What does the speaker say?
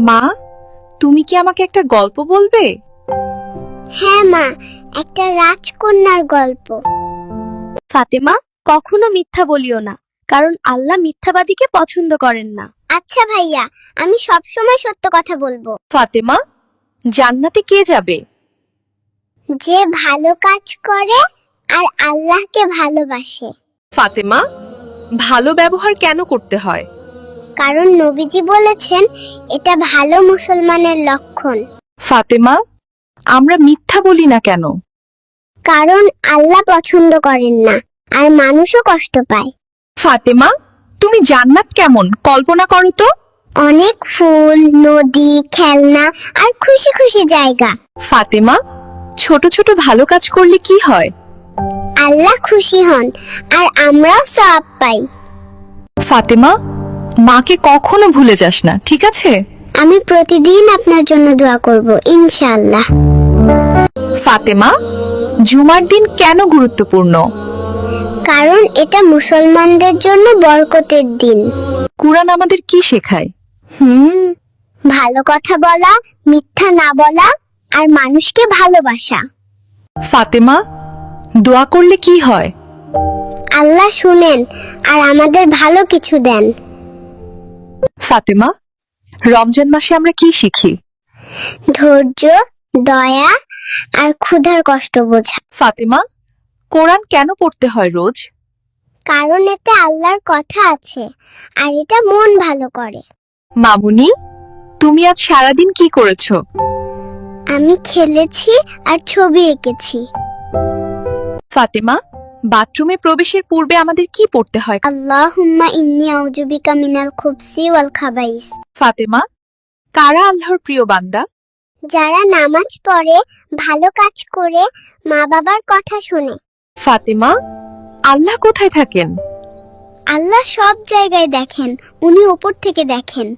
মা তুমি কি আমাকে একটা গল্প বলবে? হ্যাঁ মা একটা রাজকন্যার গল্প। ফাতেমা কখনো মিথ্যা বলিও না কারণ আল্লাহ মিথ্যাবাদীকে পছন্দ করেন না। আচ্ছা ভাইয়া আমি সব সময় সত্য কথা বলব। ফাতেমা জান্নাতে কে যাবে? যে ভালো কাজ করে আর আল্লাহকে ভালোবাসে। ফাতেমা ভালো ব্যবহার কেন করতে হয়? কারণ নবীজি বলেছেন এটা ভালো মুসলমানের লক্ষণ। ফাতেমা আমরা মিথ্যা বলি না কেন? কারণ আল্লাহ পছন্দ করেন না আর মানুষও কষ্ট পায়। ফাতেমা তুমি জান্নাত কেমন? কল্পনা করো তো। অনেক ফুল নদী খেলনা আর খুশি খুশি জায়গা। ফাতেমা ছোট ছোট ভালো কাজ করলে কি হয়? আল্লাহ খুশি হন আর আমরাও সব পাই। ফাতেমা মাকে কখনো ভুলে যাস না ঠিক আছে? আমি প্রতিদিন আপনার জন্য দোয়া করব ইনশাআল্লাহ। ফাতেমা জুমার দিন কেন গুরুত্বপূর্ণ? কারণ এটা মুসলমানদের জন্য বরকতের দিন। কুরআন আমাদের কি শেখায়? হুম ভালো কথা বলা মিথ্যা না বলা আর মানুষকে ভালোবাসা। ফাতেমা দোয়া করলে কি হয়? আল্লাহ শুনেন আর আমাদের ভালো কিছু দেন। ফাতেমা রমজান মাসে আমরা কি শিখি? ধৈর্য দয়া আর ক্ষুধার কষ্ট বোঝা। ফাতেমা কোরআন কেন পড়তে হয় রোজ? কারণ এতে আল্লাহর কথা আছে আর এটা মন ভালো করে। মামুনি তুমি আজ সারাদিন কি করেছ? আমি খেলেছি আর ছবি এঁকেছি। ফাতেমা বাথরুমে প্রবেশের পূর্বে আমাদের কি পড়তে হয়? আল্লাহুম্মা ইন্নি আউযুবিকা মিনাল খুবসি ওয়াল খাবাইস। ফাতেমা কারা আল্লাহর প্রিয় বান্দা? যারা নামাজ পড়ে ভালো কাজ করে মা বাবার কথা শুনে। ফাতেমা আল্লাহ কোথায় থাকেন? আল্লাহ সব জায়গায় দেখেন উনি ওপর থেকে দেখেন।